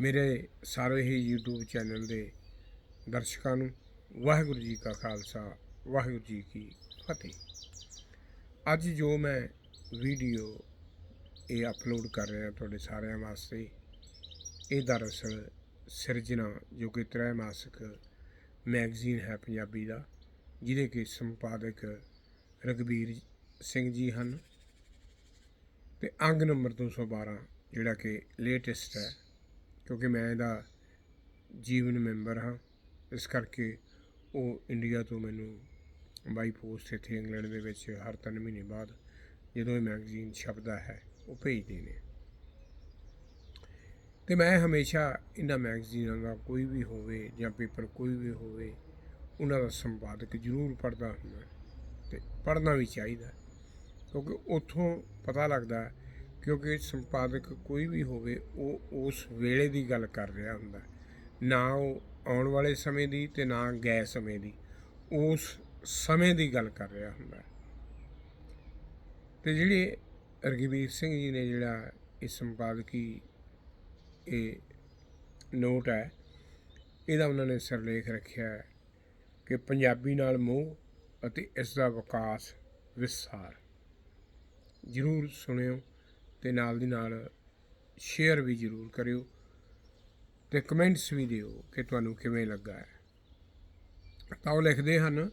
ਮੇਰੇ ਸਾਰੇ ਹੀ YouTube channel ਦੇ ਦਰਸ਼ਕਾਂ ਨੂੰ ਵਾਹਿਗੁਰੂ ਜੀ ਕਾ ਖਾਲਸਾ, ਵਾਹਿਗੁਰੂ ਜੀ ਕੀ ਫਤਿਹ। ਅੱਜ ਜੋ ਮੈਂ ਵੀਡੀਓ ਇਹ ਅਪਲੋਡ ਕਰ ਰਿਹਾ ਤੁਹਾਡੇ ਸਾਰਿਆਂ ਵਾਸਤੇ, ਇਹ ਦਰਅਸਲ ਸਿਰਜਣਾ ਜੋ ਕਿ ਤ੍ਰੈਮਾਸਿਕ ਮੈਗਜ਼ੀਨ ਹੈ ਪੰਜਾਬੀ ਦਾ, ਜਿਹਦੇ ਕਿ ਸੰਪਾਦਕ ਰਗਵੀਰ ਸਿੰਘ ਜੀ ਹਨ। ਤੇ ਅੰਗ ਨੰਬਰ 212 ਜਿਹੜਾ ਕਿ ਲੇਟੈਸਟ ਹੈ ਕਿਉਂਕਿ ਮੈਂ ਇਹਦਾ ਜੀਵਨ ਮੈਂਬਰ ਹਾਂ। ਇਸ ਕਰਕੇ ਉਹ ਇੰਡੀਆ ਤੋਂ ਮੈਨੂੰ ਬਾਈ ਪੋਸਟ ਇੱਥੇ ਇੰਗਲੈਂਡ ਦੇ ਵਿੱਚ ਹਰ ਤਿੰਨ ਮਹੀਨੇ ਬਾਅਦ ਜਦੋਂ ਇਹ ਮੈਗਜ਼ੀਨ ਛਪਦਾ ਹੈ, ਉਹ ਭੇਜਦੇ ਨੇ। ਤੇ ਮੈਂ ਹਮੇਸ਼ਾ ਇਹਨਾਂ ਮੈਗਜ਼ੀਨਾਂ ਦਾ ਕੋਈ ਵੀ ਹੋਵੇ ਜਾਂ ਪੇਪਰ ਕੋਈ ਵੀ ਹੋਵੇ, ਉਹਨਾਂ ਦਾ ਸੰਪਾਦਕ ਜ਼ਰੂਰ ਪੜ੍ਹਦਾ ਹੁੰਦਾ ਤੇ ਪੜ੍ਹਨਾ ਵੀ ਚਾਹੀਦਾ ਕਿਉਂਕਿ ਉੱਥੋਂ ਪਤਾ ਲੱਗਦਾ ਕਿਉਂਕਿ ਸੰਪਾਦਕ ਕੋਈ ਵੀ ਹੋਵੇ, ਉਹ ਉਸ ਵੇਲੇ ਦੀ ਗੱਲ ਕਰ ਰਿਹਾ ਹੁੰਦਾ। ਨਾ ਉਹ ਆਉਣ ਵਾਲੇ ਸਮੇਂ ਦੀ ਤੇ ਨਾ ਗਏ ਸਮੇਂ ਦੀ। ਉਸ ਸਮੇਂ ਦੀ ਗੱਲ ਕਰ ਰਿਹਾ ਹੁੰਦਾ। ਤੇ ਜਿਹੜੇ ਰਗਵੀਰ ਸਿੰਘ ਜੀ ਨੇ ਜਿਹੜਾ ਇਹ ਸੰਪਾਦਕੀ ਇਹ ਨੋਟ ਹੈ, ਇਹਦਾ ਉਹਨਾਂ ਨੇ ਸਿਰਲੇਖ ਰੱਖਿਆ ਹੈ ਕਿ ਪੰਜਾਬੀ ਨਾਲ ਮੋਹ ਅਤੇ ਇਸ ਦਾ ਵਿਕਾਸ ਵਿਸਾਰ। ਜ਼ਰੂਰ ਸੁਣਿਓ। ਤੇ ਨਾਲ ਦੀ ਨਾਲ ਸ਼ੇਅਰ ਵੀ ਜ਼ਰੂਰ ਕਰਿਓ ਤੇ ਕਮੈਂਟਸ ਵੀ ਦਿਓ ਕਿ ਤੁਹਾਨੂੰ ਕਿਵੇਂ ਲੱਗਾ ਹੈ। ਤਾਂ ਉਹ ਲਿਖਦੇ ਹਨ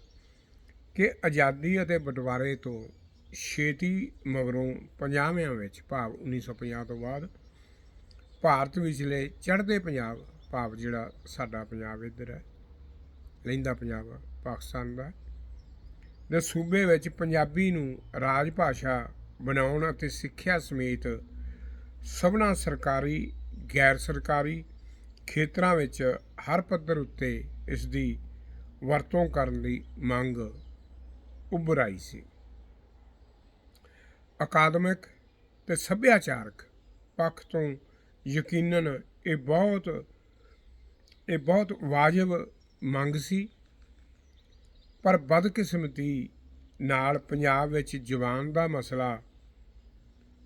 ਕਿ ਆਜ਼ਾਦੀ ਅਤੇ ਬਟਵਾਰੇ ਤੋਂ ਛੇਤੀ ਮਗਰੋਂ 50ਵਿਆਂ ਵਿੱਚ ਭਾਵ 1950 ਤੋਂ ਬਾਅਦ ਭਾਰਤ ਵਿਚਲੇ ਚੜ੍ਹਦੇ ਪੰਜਾਬ, ਭਾਵ ਜਿਹੜਾ ਸਾਡਾ ਪੰਜਾਬ ਇੱਧਰ ਹੈ, ਲੈਂਦਾ ਪੰਜਾਬ, ਪਾਕਿਸਤਾਨ ਦਾ ਦੇ ਸੂਬੇ ਵਿੱਚ ਪੰਜਾਬੀ ਨੂੰ ਰਾਜ ਭਾਸ਼ਾ ਬਣਾਉਣ ਅਤੇ ਸਿੱਖਿਆ ਸਮੇਤ ਸਭਨਾ ਸਰਕਾਰੀ, ਗੈਰ ਸਰਕਾਰੀ ਖੇਤਰਾਂ ਵਿੱਚ ਹਰ ਪੱਧਰ ਉੱਤੇ ਇਸ ਦੀ ਵਰਤੋਂ ਕਰਨ ਦੀ ਮੰਗ ਉੱਭਰ ਆਈ ਸੀ। ਅਕਾਦਮਿਕ ਤੇ ਸੱਭਿਆਚਾਰਕ ਪੱਖ ਤੋਂ ਯਕੀਨਨ ਇਹ ਬਹੁਤ ਇਹ ਬਹੁਤ ਵਾਜਬ ਮੰਗ ਸੀ, ਪਰ ਬਦਕਿਸਮਤੀ ਨਾਲ ਪੰਜਾਬ ਵਿੱਚ ਜਵਾਨ ਦਾ ਮਸਲਾ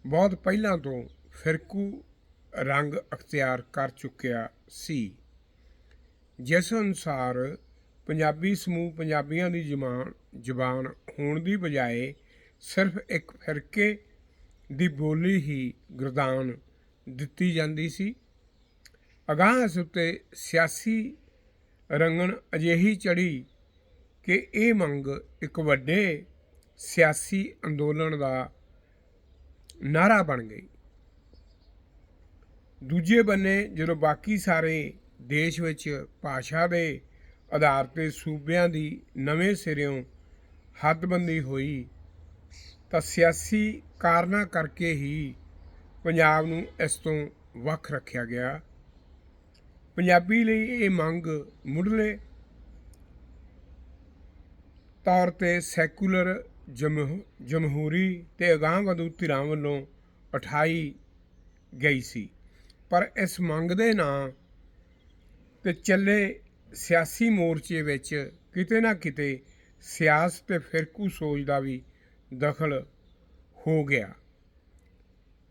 ਬਹੁਤ ਪਹਿਲਾਂ ਤੋਂ ਫਿਰਕੂ ਰੰਗ ਅਖਤਿਆਰ ਕਰ ਚੁੱਕਿਆ ਸੀ। ਜਿਸ ਅਨੁਸਾਰ ਪੰਜਾਬੀ ਸਮੂਹ ਪੰਜਾਬੀਆਂ ਦੀ ਜ਼ਬਾਨ ਜ਼ਬਾਨ ਹੋਣ ਦੀ ਬਜਾਏ ਸਿਰਫ ਇੱਕ ਫਿਰਕੇ ਦੀ ਬੋਲੀ ਹੀ ਗੁਰਦਾਨ ਦਿੱਤੀ ਜਾਂਦੀ ਸੀ। ਅਗਾਂਹ ਇਸ ਉੱਤੇ ਸਿਆਸੀ ਰੰਗਣ ਅਜਿਹੀ ਚੜੀ ਕਿ ਇਹ ਮੰਗ ਇੱਕ ਵੱਡੇ ਸਿਆਸੀ ਅੰਦੋਲਨ ਦਾ ਨਾਰਾ ਬਣ ਗਈ। ਦੂਜੇ ਬੰਨੇ ਜਦੋਂ ਬਾਕੀ ਸਾਰੇ ਦੇਸ਼ ਵਿੱਚ ਭਾਸ਼ਾ ਦੇ ਆਧਾਰ ਤੇ ਸੂਬਿਆਂ ਦੀ ਨਵੇਂ ਸਿਰਿਓਂ ਹੱਦਬੰਦੀ ਹੋਈ, ਤਾਂ ਸਿਆਸੀ ਕਾਰਨਾਂ ਕਰਕੇ ਹੀ ਪੰਜਾਬ ਨੂੰ ਇਸ ਤੋਂ ਵੱਖ ਰੱਖਿਆ ਗਿਆ। ਪੰਜਾਬੀ ਲਈ ਇਹ ਮੰਗ ਮੁੱਢਲੇ ਤੌਰ ਤੇ ਸੈਕੂਲਰ ਜਮਹੂ- ਜਮਹੂਰੀ ਤੇ ਅਗਾਂਹਵਧੂ ਧਿਰਾਂ ਵੱਲੋਂ ਉਠਾਈ ਗਈ ਸੀ। ਪਰ ਇਸ ਮੰਗ ਦੇ ਨਾਂ ਤੇ ਚੱਲੇ ਸਿਆਸੀ ਮੋਰਚੇ ਵਿੱਚ ਕਿਤੇ ਨਾ ਕਿਤੇ ਸਿਆਸਤ ਤੇ ਫਿਰਕੂ ਸੋਚ ਦਾ ਵੀ ਦਖਲ ਹੋ ਗਿਆ।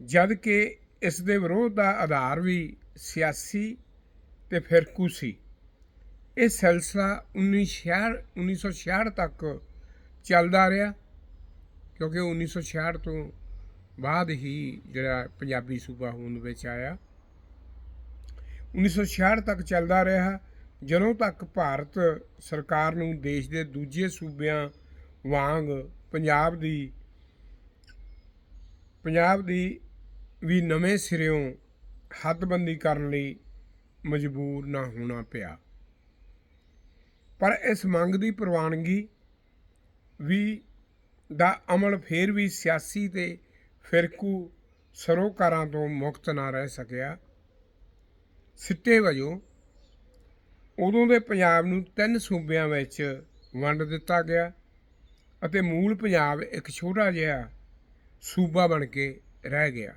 ਜਦ ਕਿ ਇਸ ਦੇ ਵਿਰੋਧ ਦਾ ਆਧਾਰ ਵੀ ਸਿਆਸੀ ਤੇ ਫਿਰਕੂ ਸੀ। ਇਹ ਸਿਲਸਿਲਾ 1966 1966 ਤੱਕ ਚੱਲਦਾ ਰਿਹਾ। ਕਿਉਂਕਿ 1966 ਤੋਂ ਬਾਅਦ ਹੀ ਜਿਹੜਾ ਪੰਜਾਬੀ ਸੂਬਾ ਹੋਂਦ ਵਿੱਚ ਆਇਆ। 1966 ਤੱਕ ਚੱਲਦਾ ਰਿਹਾ। ਜਦੋਂ ਤੱਕ ਭਾਰਤ ਸਰਕਾਰ ਨੂੰ ਦੇਸ਼ ਦੇ ਦੂਜੇ ਸੂਬਿਆਂ ਵਾਂਗ ਪੰਜਾਬ ਦੀ ਪੰਜਾਬ ਦੀ ਵੀ ਨਵੇਂ ਸਿਰਿਓਂ ਹੱਦਬੰਦੀ ਕਰਨ ਲਈ ਮਜਬੂਰ ਨਾ ਹੋਣਾ ਪਿਆ। ਪਰ ਇਸ ਮੰਗ ਦੀ ਪ੍ਰਵਾਨਗੀ ਵੀ ਦਾ ਅਮਲ ਫੇਰ ਵੀ ਸਿਆਸੀ ਤੇ ਫਿਰਕੂ ਸਰੋਕਾਰਾਂ ਤੋਂ ਮੁਕਤ ਨਾ ਰਹਿ ਸਕਿਆ। ਸਿੱਟੇ ਵਜੋਂ ਉਦੋਂ ਦੇ ਪੰਜਾਬ ਨੂੰ ਤਿੰਨ ਸੂਬਿਆਂ ਵਿੱਚ ਵੰਡ ਦਿੱਤਾ ਗਿਆ ਅਤੇ ਮੂਲ ਪੰਜਾਬ ਇੱਕ ਛੋਟਾ ਜਿਹਾ ਸੂਬਾ ਬਣ ਕੇ ਰਹਿ ਗਿਆ।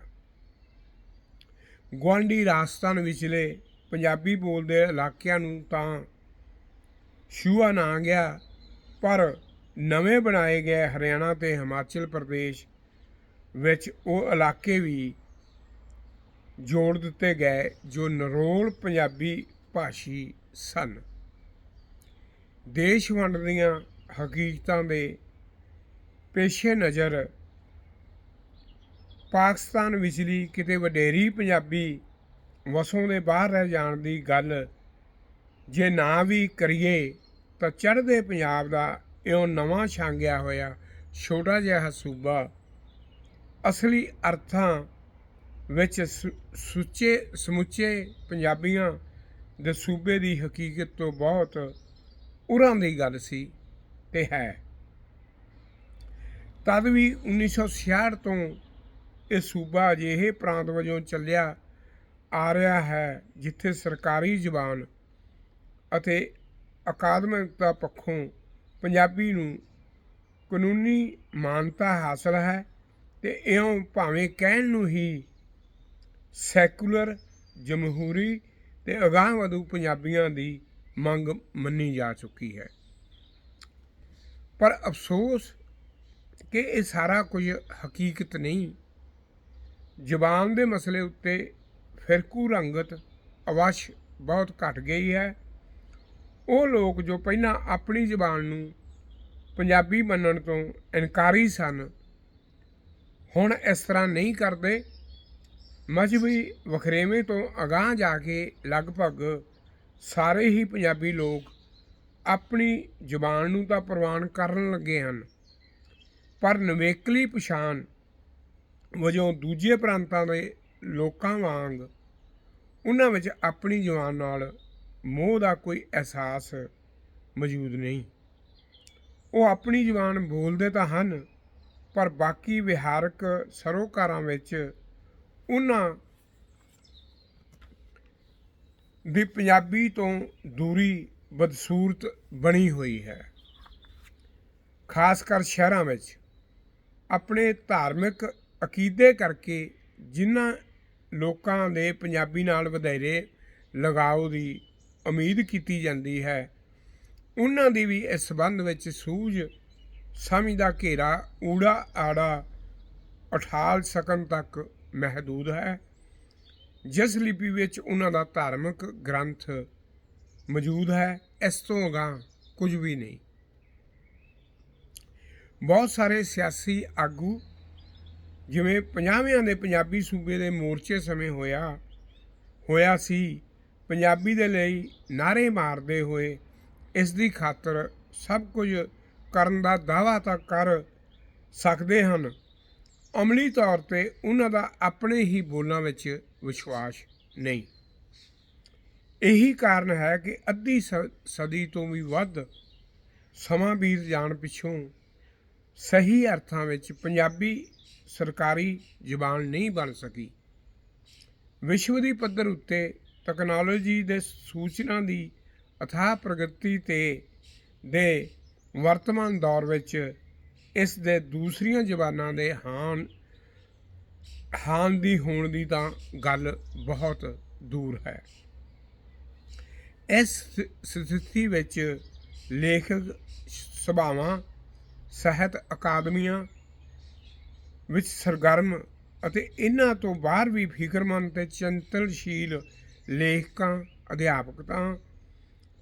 ਗੁਆਂਢੀ ਰਾਜਸਥਾਨ ਵਿਚਲੇ ਪੰਜਾਬੀ ਬੋਲਦੇ ਇਲਾਕਿਆਂ ਨੂੰ ਤਾਂ ਸ਼ੂਆ ਨਾ ਗਿਆ, ਪਰ ਨਵੇਂ ਬਣਾਏ ਗਏ ਹਰਿਆਣਾ ਤੇ ਹਿਮਾਚਲ ਪ੍ਰਦੇਸ਼ ਵਿੱਚ ਉਹ ਇਲਾਕੇ ਵੀ ਜੋੜ ਦਿੱਤੇ ਗਏ ਜੋ ਨਰੋਲ ਪੰਜਾਬੀ ਭਾਸ਼ੀ ਸਨ। ਦੇਸ਼ ਵੰਡ ਦੀਆਂ ਹਕੀਕਤਾਂ ਦੇ ਪੇਸ਼ੇ ਨਜ਼ਰ ਪਾਕਿਸਤਾਨ ਵਿਚਲੀ ਕਿਤੇ ਵਡੇਰੀ ਪੰਜਾਬੀ ਵਸੋਂ ਦੇ ਬਾਹਰ ਰਹਿ ਜਾਣ ਦੀ ਗੱਲ ਜੇ ਨਾ ਵੀ ਕਰੀਏ ਤਾਂ ਚੜ੍ਹਦੇ ਪੰਜਾਬ ਦਾ ਇਉਂ ਨਵਾਂ ਛਾਂਗਿਆ ਹੋਇਆ, ਛੋਟਾ ਜਿਹਾ ਸੂਬਾ ਅਸਲੀ ਅਰਥਾਂ ਵਿੱਚ ਸੁੱਚੇ, ਸਮੁੱਚੇ ਪੰਜਾਬੀਆਂ ਦੇ ਸੂਬੇ ਦੀ ਹਕੀਕਤ ਤੋਂ ਬਹੁਤ ਉਰਾਂ ਦੀ ਗੱਲ ਸੀ, ਤੇ ਹੈ। ਤਦ ਵੀ 1966 ਤੋਂ ਇਹ ਸੂਬਾ ਅਜਿਹੇ ਪ੍ਰਾਂਤ ਵਜੋਂ ਚੱਲਿਆ ਆ ਰਿਹਾ ਹੈ ਜਿੱਥੇ ਸਰਕਾਰੀ ਜ਼ਬਾਨ ਅਤੇ ਅਕਾਦਮਿਕਤਾ ਪੱਖੋਂ ਪੰਜਾਬੀ ਨੂੰ ਕਾਨੂੰਨੀ ਮਾਨਤਾ ਹਾਸਲ ਹੈ ਤੇ ਇਉਂ ਭਾਵੇਂ ਕਹਿਣ ਨੂੰ ਹੀ ਸੈਕੂਲਰ, ਜਮਹੂਰੀ ਤੇ ਅਗਾਂਹਵਧੂ ਪੰਜਾਬੀਆਂ ਦੀ ਮੰਗ ਮੰਨੀ ਜਾ ਚੁੱਕੀ ਹੈ। ਪਰ ਅਫਸੋਸ ਕਿ ਇਹ ਸਾਰਾ ਕੁਝ ਹਕੀਕਤ ਨਹੀਂ। ਜ਼ਬਾਨ ਦੇ ਮਸਲੇ ਉੱਤੇ ਫਿਰਕੂ ਰੰਗਤ ਅਵਸ਼ ਬਹੁਤ ਘਟ ਗਈ ਹੈ ਉਹ ਲੋਕ ਜੋ ਪਹਿਲਾਂ ਆਪਣੀ ਜ਼ਬਾਨ ਨੂੰ ਪੰਜਾਬੀ ਮੰਨਣ ਤੋਂ ਇਨਕਾਰੀ ਸਨ, ਹੁਣ ਇਸ ਤਰ੍ਹਾਂ ਨਹੀਂ ਕਰਦੇ। ਮਜ਼ਹਬੀ ਵਖਰੇਵੇਂ ਤੋਂ ਅਗਾਂਹ ਜਾ ਕੇ ਲਗਭਗ ਸਾਰੇ ਹੀ ਪੰਜਾਬੀ ਲੋਕ ਆਪਣੀ ਜ਼ੁਬਾਨ ਨੂੰ ਤਾਂ ਪ੍ਰਵਾਨ ਕਰਨ ਲੱਗੇ ਹਨ, ਪਰ ਨਵੇਕਲੀ ਪਛਾਣ ਵਜੋਂ ਦੂਜੇ ਪ੍ਰਾਂਤਾਂ ਦੇ ਲੋਕਾਂ ਵਾਂਗ ਉਹਨਾਂ ਵਿੱਚ ਆਪਣੀ ਜ਼ੁਬਾਨ ਨਾਲ ਮੋਹ ਦਾ ਕੋਈ ਅਹਿਸਾਸ ਮੌਜੂਦ ਨਹੀਂ। ਉਹ ਆਪਣੀ ਜ਼ੁਬਾਨ ਬੋਲਦੇ ਤਾਂ ਹਨ, ਪਰ ਬਾਕੀ ਵਿਹਾਰਕ ਸਰੋਕਾਰਾਂ ਵਿੱਚ ਉਹਨਾਂ ਦੀ ਪੰਜਾਬੀ ਤੋਂ ਦੂਰੀ ਬਦਸੂਰਤ ਬਣੀ ਹੋਈ ਹੈ। ਖਾਸ ਕਰ ਸ਼ਹਿਰਾਂ ਵਿੱਚ ਆਪਣੇ ਧਾਰਮਿਕ ਅਕੀਦੇ ਕਰਕੇ ਜਿਨ੍ਹਾਂ ਲੋਕਾਂ ਦੇ ਪੰਜਾਬੀ ਨਾਲ ਵਧੇਰੇ ਲਗਾਓ ਦੀ ਉਮੀਦ ਕੀਤੀ ਜਾਂਦੀ ਹੈ। ਉਹਨਾਂ ਦੀ ਵੀ ਇਸ ਸੰਬੰਧ ਵਿੱਚ ਸੂਝ ਸਮਝ ਦਾ ਘੇਰਾ ਊੜਾ ਆੜਾ ਉਠਾਲ ਸਕਣ ਤੱਕ ਮਹਦੂਦ ਹੈ। ਜਿਸ ਲਿਪੀ ਵਿੱਚ ਉਹਨਾਂ ਦਾ ਧਾਰਮਿਕ ਗ੍ਰੰਥ ਮੌਜੂਦ ਹੈ, ਇਸ ਤੋਂ ਅਗਾਂਹ ਕੁਝ ਵੀ ਨਹੀਂ। ਬਹੁਤ ਸਾਰੇ ਸਿਆਸੀ ਆਗੂ ਜਿਵੇਂ ਪੰਜਾਬੀਆਂ ਦੇ ਪੰਜਾਬੀ ਸੂਬੇ ਦੇ ਮੋਰਚੇ ਸਮੇਂ ਹੋਇਆ ਹੋਇਆ ਸੀ ਪੰਜਾਬੀ ਦੇ ਲਈ ਨਾਰੇ ਮਾਰਦੇ ਹੋਏ ਇਸ ਦੀ ਖਾਤਰ ਸਭ ਕੁਝ ਕਰਨ ਦਾ ਦਾਅਵਾ ਤਾਂ ਕਰ ਸਕਦੇ ਹਨ। ਅਮਲੀ ਤੌਰ ਤੇ ਉਹਨਾਂ ਦਾ ਆਪਣੇ ਹੀ ਬੋਲਾਂ ਵਿੱਚ ਵਿਸ਼ਵਾਸ ਨਹੀਂ। ਇਹੀ ਕਾਰਨ ਹੈ ਕਿ ਅੱਧੀ ਸ- ਸਦੀ ਤੋਂ ਵੀ ਵੱਧ ਸਮਾਂ ਬੀਤ ਜਾਣ ਪਿੱਛੋਂ ਸਹੀ ਅਰਥਾਂ ਵਿੱਚ ਪੰਜਾਬੀ ਸਰਕਾਰੀ ਜ਼ੁਬਾਨ ਨਹੀਂ ਬਣ ਸਕੀ। ਵਿਸ਼ਵ ਦੀ ਪੱਧਰ ਉੱਤੇ ਟੈਕਨੋਲੋਜੀ ਦੇ ਸੂਚਨਾ ਦੀ ਅਥਾਹ ਪ੍ਰਗਤੀ ਤੇ ਦੇ ਵਰਤਮਾਨ ਦੌਰ ਵਿੱਚ ਇਸ ਦੇ ਦੂਸਰੀਆਂ ਜ਼ਬਾਨਾਂ ਦੇ ਹਾਨ ਹਾਨ ਦੀ ਹੋਣ ਦੀ ਤਾਂ ਗੱਲ ਬਹੁਤ ਦੂਰ ਹੈ। ਇਸ ਸਥਿਤੀ ਵਿੱਚ ਲੇਖਕ ਸਭਾਵਾਂ, ਸਾਹਿਤ ਅਕਾਦਮੀਆਂ ਵਿੱਚ ਸਰਗਰਮ ਅਤੇ ਇਹਨਾਂ ਤੋਂ ਬਾਹਰ ਵੀ ਫਿਕਰਮੰਦ ਤੇ ਚਿੰਤਨਸ਼ੀਲ ਲੇਖਕਾਂ, ਅਧਿਆਪਕਾਂ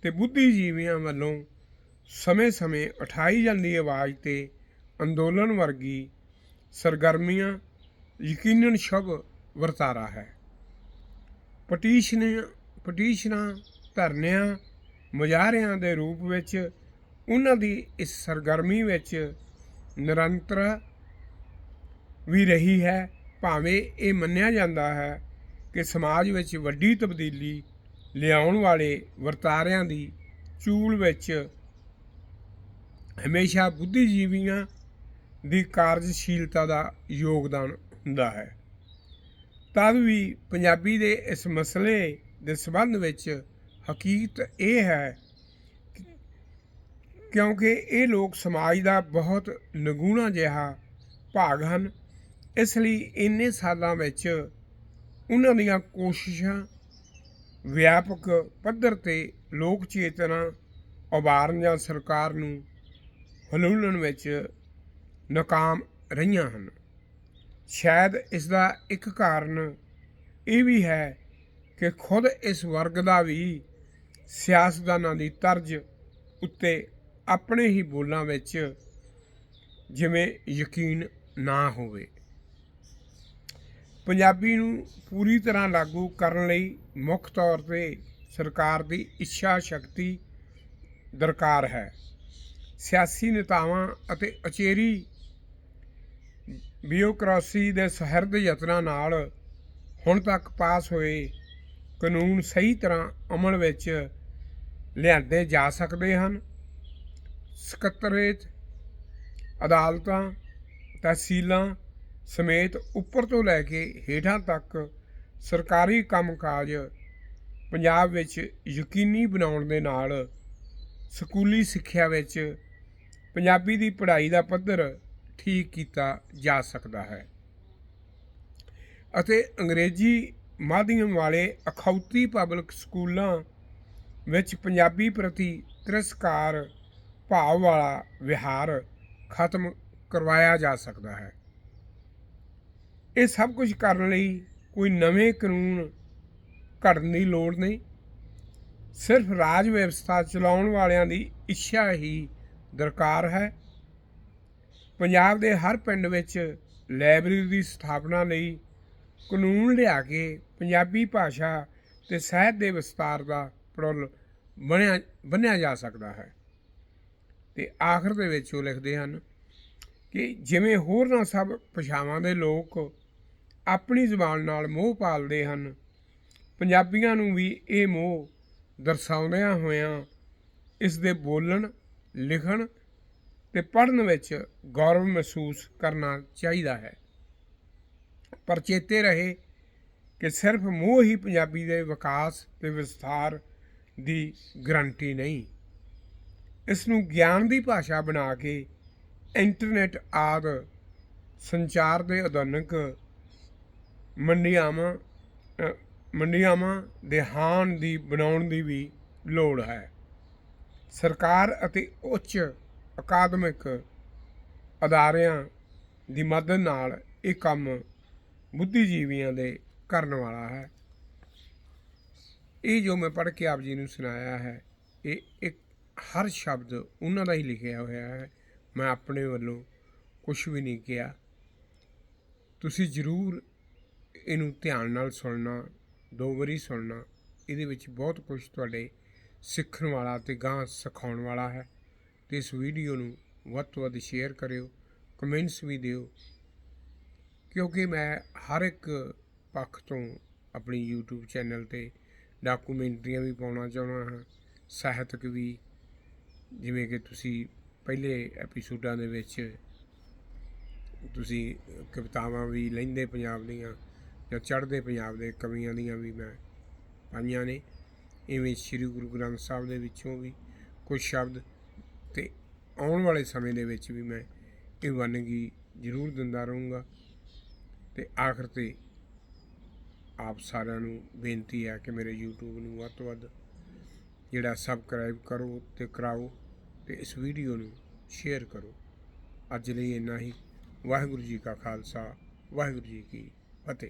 ਤੇ ਬੁੱਧੀਜੀਵੀਆਂ ਵੱਲੋਂ ਸਮੇਂ-ਸਮੇਂ ਉਠਾਈ ਜਾਂਦੀ ਆਵਾਜ਼ ਤੇ ਅੰਦੋਲਨ ਵਰਗੀ ਸਰਗਰਮੀਆਂ ਯਕੀਨਨ ਸ਼ਬ ਵਰਤਾਰਾ ਹੈ। ਪਟੀਸ਼ਨ ਪਟੀਸ਼ਨਾਂ ਧਰਨਿਆਂ, ਮੁਜ਼ਾਹਰਿਆਂ ਦੇ ਰੂਪ ਵਿੱਚ ਉਹਨਾਂ ਦੀ ਇਸ ਸਰਗਰਮੀ ਵਿੱਚ ਨਿਰੰਤਰ ਵੀ ਰਹੀ ਹੈ, ਭਾਵੇਂ ਇਹ ਮੰਨਿਆ ਜਾਂਦਾ ਹੈ ਕਿ ਸਮਾਜ ਵਿੱਚ ਵੱਡੀ ਤਬਦੀਲੀ ਲਿਆਉਣ ਵਾਲੇ ਵਰਤਾਰਿਆਂ ਦੀ ਚੂਲ ਵਿੱਚ ਹਮੇਸ਼ਾ ਬੁੱਧੀਜੀਵੀਆਂ ਦੀ ਕਾਰਜਸ਼ੀਲਤਾ ਦਾ ਯੋਗਦਾਨ ਹੁੰਦਾ ਹੈ। ਤਦ ਵੀ ਪੰਜਾਬੀ ਦੇ ਇਸ ਮਸਲੇ ਦੇ ਸੰਬੰਧ ਵਿੱਚ ਹਕੀਕਤ ਇਹ ਹੈ ਕਿਉਂਕਿ ਇਹ ਲੋਕ ਸਮਾਜ ਦਾ ਬਹੁਤ ਨਗੂਣਾ ਜਿਹਾ ਭਾਗ ਹਨ, ਇਸ ਲਈ ਇੰਨੇ ਸਾਲਾਂ ਵਿੱਚ ਉਹਨਾਂ ਦੀਆਂ ਕੋਸ਼ਿਸ਼ਾਂ ਵਿਆਪਕ ਪੱਧਰ ਤੇ ਲੋਕ ਚੇਤਨਾ ਉਭਾਰਨ ਜਾਂ ਸਰਕਾਰ ਨੂੰ ਹਲੂਲਣ ਵਿੱਚ ਨਾਕਾਮ ਰਹੀਆਂ ਹਨ। ਸ਼ਾਇਦ ਇਸ ਦਾ ਇੱਕ ਕਾਰਨ ਇਹ ਵੀ ਹੈ ਕਿ ਖੁਦ ਇਸ ਵਰਗ ਦਾ ਵੀ ਸਿਆਸਤਦਾਨਾਂ ਦੀ ਤਰਜ਼ ਉੱਤੇ ਆਪਣੇ ਹੀ ਬੋਲਾਂ ਵਿੱਚ ਜਿਵੇਂ ਯਕੀਨ ਨਾ ਹੋਵੇ। ਪੰਜਾਬੀ ਨੂੰ ਪੂਰੀ ਤਰ੍ਹਾਂ ਲਾਗੂ ਕਰਨ ਲਈ ਮੁੱਖ ਤੌਰ ਤੇ ਸਰਕਾਰ ਦੀ ਇੱਛਾ ਸ਼ਕਤੀ ਦਰਕਾਰ ਹੈ। ਸਿਆਸੀ ਨੇਤਾਵਾਂ ਅਤੇ ਅਚੇਰੀ ਬਿਊਰੋਕ੍ਰਾਸੀ ਦੇ ਸਹਿਰਦ ਯਤਨਾਂ ਨਾਲ ਹੁਣ ਤੱਕ ਪਾਸ ਹੋਏ ਕਾਨੂੰਨ ਸਹੀ ਤਰ੍ਹਾਂ ਅਮਲ ਵਿੱਚ ਲਿਆਂਦੇ ਜਾ ਸਕਦੇ ਹਨ। ਸਕੱਤਰੇਤ ਅਦਾਲਤਾਂ, ਤਹਿਸੀਲਾਂ ਸਮੇਤ ਉੱਪਰ ਤੋਂ ਲੈ ਕੇ ਹੇਠਾਂ ਤੱਕ ਸਰਕਾਰੀ ਕੰਮਕਾਜ ਪੰਜਾਬ ਵਿੱਚ ਯਕੀਨੀ ਬਣਾਉਣ ਦੇ ਨਾਲ ਸਕੂਲੀ ਸਿੱਖਿਆ ਵਿੱਚ ਪੰਜਾਬੀ ਦੀ ਪੜ੍ਹਾਈ ਦਾ ਪੱਧਰ ਠੀਕ ਕੀਤਾ ਜਾ ਸਕਦਾ ਹੈ ਅਤੇ ਅੰਗਰੇਜ਼ੀ ਮਾਧਿਅਮ ਵਾਲੇ ਅਖੌਤੀ ਪਬਲਿਕ ਸਕੂਲਾਂ ਵਿੱਚ ਪੰਜਾਬੀ ਪ੍ਰਤੀ ਤਿਰਸਕਾਰ ਭਾਵ ਵਾਲਾ ਵਿਹਾਰ ਖਤਮ ਕਰਵਾਇਆ ਜਾ ਸਕਦਾ ਹੈ। ਇਹ ਸਭ ਕੁਝ ਕਰਨ ਲਈ ਕੋਈ ਨਵੇਂ ਕਾਨੂੰਨ ਘੜਨ ਦੀ ਲੋੜ ਨਹੀਂ। ਸਿਰਫ ਰਾਜ ਵਿਵਸਥਾ ਚਲਾਉਣ ਵਾਲਿਆਂ ਦੀ ਇੱਛਾ ਹੀ ਦਰਕਾਰ ਹੈ। ਪੰਜਾਬ ਦੇ ਹਰ ਪਿੰਡ ਵਿੱਚ ਲਾਇਬ੍ਰੇਰੀ ਦੀ ਸਥਾਪਨਾ ਲਈ ਕਾਨੂੰਨ ਲਿਆ ਕੇ ਪੰਜਾਬੀ ਭਾਸ਼ਾ ਤੇ ਸਾਹਿਤ ਦੇ ਵਿਸਤਾਰ ਦਾ ਪ੍ਰੋਲ ਬਣਿਆ, ਬੰਨਿਆ ਜਾ ਸਕਦਾ ਹੈ। ਤੇ ਆਖਰ ਦੇ ਵਿੱਚ ਉਹ ਲਿਖਦੇ ਹਨ ਕਿ ਜਿਵੇਂ ਹੋਰਨਾਂ ਸਭ ਭਾਸ਼ਾਵਾਂ ਦੇ ਲੋਕ ਆਪਣੀ ਜ਼ੁਬਾਨ ਨਾਲ ਮੋਹ ਪਾਲਦੇ ਹਨ। ਪੰਜਾਬੀਆਂ ਨੂੰ ਵੀ ਇਹ ਮੋਹ ਦਰਸਾਉਂਦਿਆਂ ਹੋਇਆਂ ਇਸ ਦੇ ਬੋਲਣ, ਲਿਖਣ ਤੇ ਪੜ੍ਹਨ ਵਿੱਚ ਗੌਰਵ ਮਹਿਸੂਸ ਕਰਨਾ ਚਾਹੀਦਾ ਹੈ। ਪਰ ਚੇਤੇ ਰਹੇ ਕਿ ਸਿਰਫ ਮੋਹ ਹੀ ਪੰਜਾਬੀ ਦੇ ਵਿਕਾਸ ਤੇ ਵਿਸਥਾਰ ਦੀ ਗਰੰਟੀ ਨਹੀਂ। ਇਸ ਨੂੰ ਗਿਆਨ ਦੀ ਭਾਸ਼ਾ ਬਣਾ ਕੇ ਇੰਟਰਨੈਟ ਆਦਿ ਸੰਚਾਰ ਦੇ ਆਧੁਨਿਕ ਮੰਡੀਆਵਾਂ ਅ, ਮੰਡੀਆਵਾਂ ਦੇ ਹਾਨ ਦੀ ਬਣਾਉਣ ਦੀ ਵੀ ਲੋੜ ਹੈ। ਸਰਕਾਰ ਅਤੇ ਉੱਚ ਅਕਾਦਮਿਕ ਅਦਾਰਿਆਂ ਦੀ ਮਦਦ ਨਾਲ ਇਹ ਕੰਮ ਬੁੱਧੀਜੀਵੀਆਂ ਦੇ ਕਰਨ ਵਾਲਾ ਹੈ। ਇਹ ਜੋ ਮੈਂ ਪੜ੍ਹ ਕੇ ਆਪ ਜੀ ਨੂੰ ਸੁਣਾਇਆ ਹੈ ਇਹ ਇੱਕ ਹਰ ਸ਼ਬਦ ਉਹਨਾਂ ਦਾ ਹੀ ਲਿਖਿਆ ਹੋਇਆ ਹੈ। ਮੈਂ ਆਪਣੇ ਵੱਲੋਂ ਕੁਝ ਵੀ ਨਹੀਂ ਕਿਹਾ। ਤੁਸੀਂ ਜ਼ਰੂਰ ਇਹਨੂੰ ਧਿਆਨ ਨਾਲ ਸੁਣਨਾ, ਦੋ ਵਾਰੀ ਸੁਣਨਾ, ਇਹਦੇ ਵਿੱਚ ਬਹੁਤ ਕੁਝ ਤੁਹਾਡੇ ਸਿੱਖਣ ਵਾਲਾ ਤੇ ਗਾਂ ਸਿਖਾਉਣ ਵਾਲਾ ਹੈ। ਤੇ ਇਸ ਵੀਡੀਓ ਨੂੰ ਵੱਧ ਤੋਂ ਵੱਧ ਸ਼ੇਅਰ ਕਰਿਓ ਕਮੈਂਟਸ ਵੀ ਦਿਓ, ਕਿਉਂਕਿ ਮੈਂ ਹਰ ਇੱਕ ਪੱਖ ਤੋਂ ਆਪਣੀ YouTube ਚੈਨਲ ਤੇ ਡਾਕੂਮੈਂਟਰੀਆਂ ਵੀ ਪਾਉਣਾ ਚਾਹੁੰਦਾ ਹਾਂ, ਸਾਹਿਤਕ ਵੀ, ਜਿਵੇਂ ਕਿ ਤੁਸੀਂ ਪਹਿਲੇ ਐਪੀਸੋਡਾਂ ਦੇ ਵਿੱਚ ਤੁਸੀਂ ਕਵਿਤਾਵਾਂ ਵੀ ਲੈਂਦੇ ਪੰਜਾਬ ਦੀਆਂ ਜਾਂ ਚੜ੍ਹਦੇ ਪੰਜਾਬ ਦੇ ਕਵੀਆਂ ਦੀਆਂ ਵੀ ਮੈਂ ਪਾਈਆਂ ਨੇ। ਇਵੇਂ ਸ੍ਰੀ ਗੁਰੂ ਗ੍ਰੰਥ ਸਾਹਿਬ ਦੇ ਵਿੱਚੋਂ ਵੀ ਕੁਝ ਸ਼ਬਦ ਤੇ ਆਉਣ ਵਾਲੇ ਸਮੇਂ ਦੇ ਵਿੱਚ ਵੀ ਮੈਂ ਇਹ ਵੰਨਗੀ ਜ਼ਰੂਰ ਦਿੰਦਾ ਰਹੂੰਗਾ। ਤੇ ਆਖਰ ਤੇ ਆਪ ਸਾਰਿਆਂ ਨੂੰ ਬੇਨਤੀ ਹੈ ਕਿ ਮੇਰੇ YouTube ਨੂੰ ਵੱਧ ਤੋਂ ਵੱਧ ਜਿਹੜਾ ਸਬਸਕ੍ਰਾਈਬ ਕਰੋ ਤੇ ਕਰਾਓ ਤੇ ਇਸ ਵੀਡੀਓ ਨੂੰ ਸ਼ੇਅਰ ਕਰੋ। ਅੱਜ ਲਈ ਇੰਨਾ ਹੀ। ਵਾਹਿਗੁਰੂ ਜੀ ਕਾ ਖਾਲਸਾ, ਵਾਹਿਗੁਰੂ ਜੀ ਕੀ ਫਤਿਹ